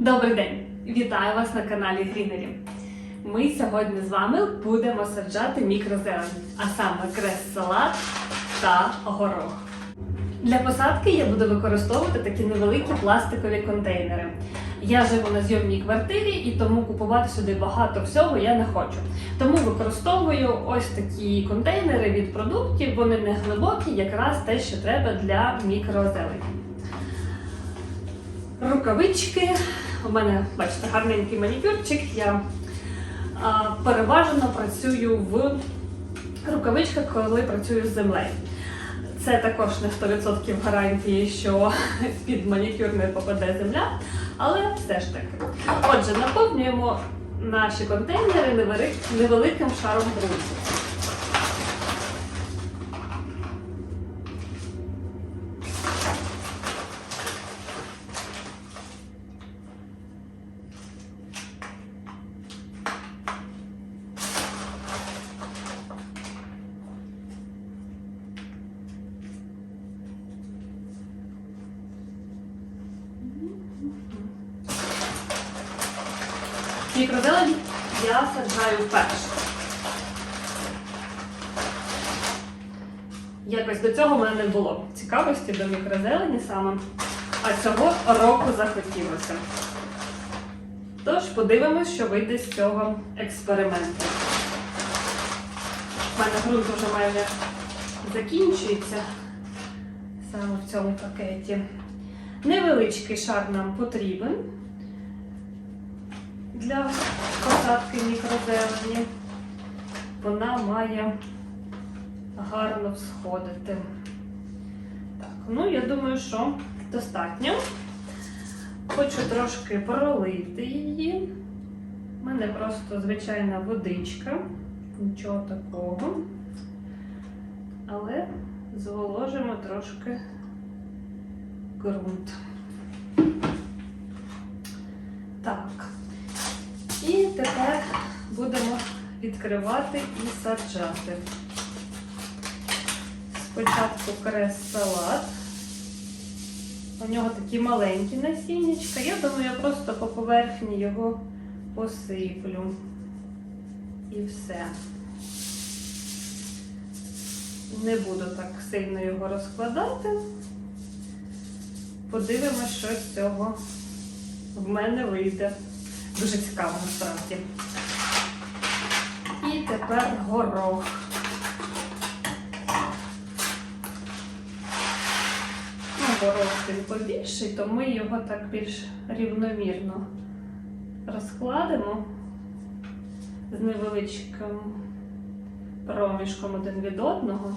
Добрий день! Вітаю вас на каналі Грінері. Ми сьогодні з вами будемо саджати мікрозелень, а саме крест-салат та горох. Для посадки я буду використовувати такі невеликі пластикові контейнери. Я живу на зйомній квартирі і тому купувати сюди багато всього я не хочу. Тому використовую ось такі контейнери від продуктів. Вони не глибокі, якраз те, що треба для мікрозелені. Рукавички. У мене, бачите, гарненький манікюрчик. Я а, переважно працюю в рукавичках, коли працюю з землею. Це також не 100% гарантії, що під манікюр не попаде земля, але все ж таки. Отже, наповнюємо наші контейнери невеликим шаром ґрунту. Мікрозелень я саджаю вперше. Якось до цього в мене не було цікавості до мікрозелені саме, а цього року захотілося. Тож подивимось, що вийде з цього експерименту. У мене ґрунт вже майже закінчується саме в цьому пакеті. Невеличкий шар нам потрібен для посадки мікрозелені. Вона має гарно всходити. Так, ну я думаю, що достатньо. Хочу трошки пролити її. У мене просто звичайна водичка, нічого такого. Але зволожимо трошки ґрунт. Так. Будемо відкривати і саджати. Спочатку крест-салат. У нього такі маленькі насіннячка. Я думаю, я просто по поверхні його посиплю. І все. Не буду так сильно його розкладати. Подивимось, що з цього в мене вийде. Дуже цікаво насправді. Горох. Ну, горох він побільший, то ми його так більш рівномірно розкладемо з невеличким проміжком один від одного.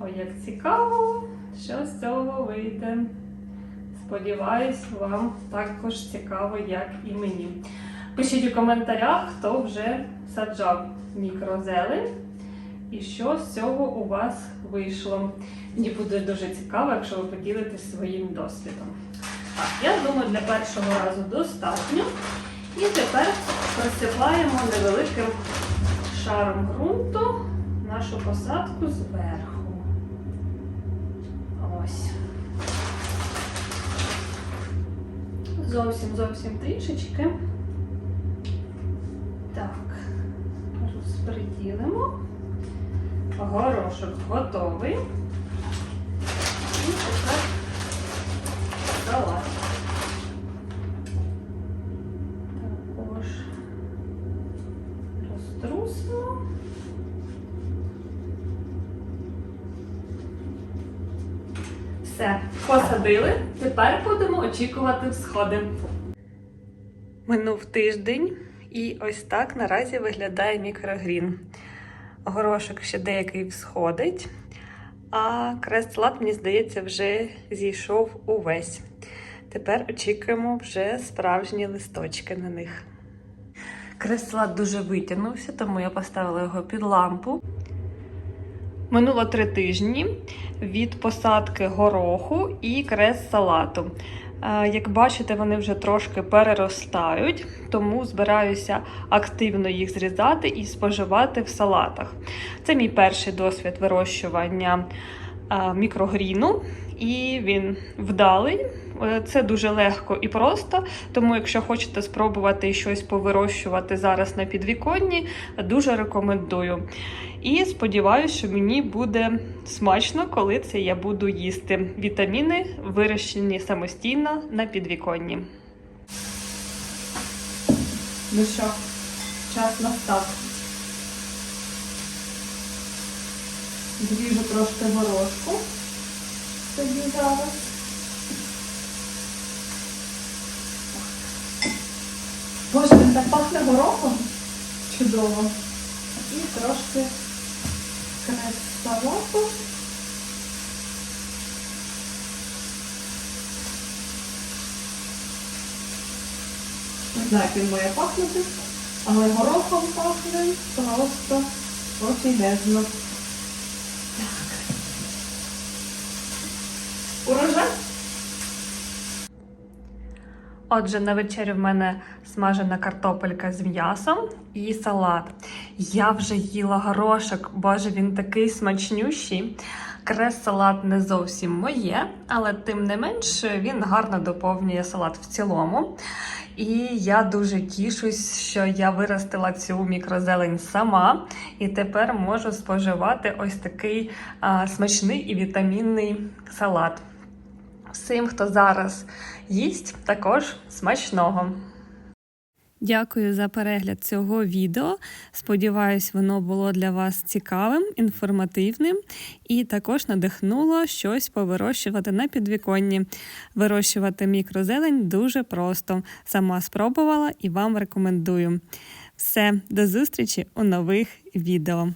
Ой, як цікаво, що з цього вийде. Сподіваюсь, вам також цікаво, як і мені. Пишіть у коментарях, хто вже саджав мікрозелень і що з цього у вас вийшло. Мені буде дуже цікаво, якщо ви поділитесь своїм досвідом. Так, я думаю, для першого разу достатньо. І тепер присипаємо невеликим шаром ґрунту нашу посадку зверху. Ось. Зовсім зовсім трішечки. Розподілимо. Горошок готовий. І тепер салат. Також розтрусимо. Все, посадили. Тепер будемо очікувати всходи. Минув тиждень, і ось так наразі виглядає мікрогрін. Горошок ще деякий всходить, а крест-салат, мені здається, вже зійшов увесь. Тепер очікуємо вже справжні листочки на них. Крест-салат дуже витягнувся, тому я поставила його під лампу. Минуло три тижні від посадки гороху і крест-салату. Е, Як бачите, вони вже трошки переростають, тому збираюся активно їх зрізати і споживати в салатах. Це мій перший досвід вирощування е, мікрогріну, і він вдалий. Е, Це дуже легко і просто. Тому, якщо хочете спробувати щось повирощувати зараз на підвіконні, дуже рекомендую. І сподіваюся, що мені буде смачно, коли це я буду їсти. Вітаміни вирощені самостійно на підвіконні. Ну що, час настав. Зріжу трошки горошку собі зараз. Боже, він так пахне горохом. Чудово. І трошки крес салату. Не знаю, як він має пахнути, але горохом пахне просто офігезно. Урожай. Отже, на вечерю в мене смажена картопелька з м'ясом і салат. Я вже їла горошок, боже, він такий смачнющий. Крес-салат не зовсім моє, але тим не менш він гарно доповнює салат в цілому. І я дуже тішусь, що я виростила цю мікрозелень сама, і тепер можу споживати ось такий а, смачний і вітамінний салат. Всім, хто зараз їсть, також смачного. Дякую за перегляд цього відео. Сподіваюсь, воно було для вас цікавим, інформативним і також надихнуло щось повирощувати на підвіконні. Вирощувати мікрозелень дуже просто. Сама спробувала і вам рекомендую. Все, до зустрічі у нових відео.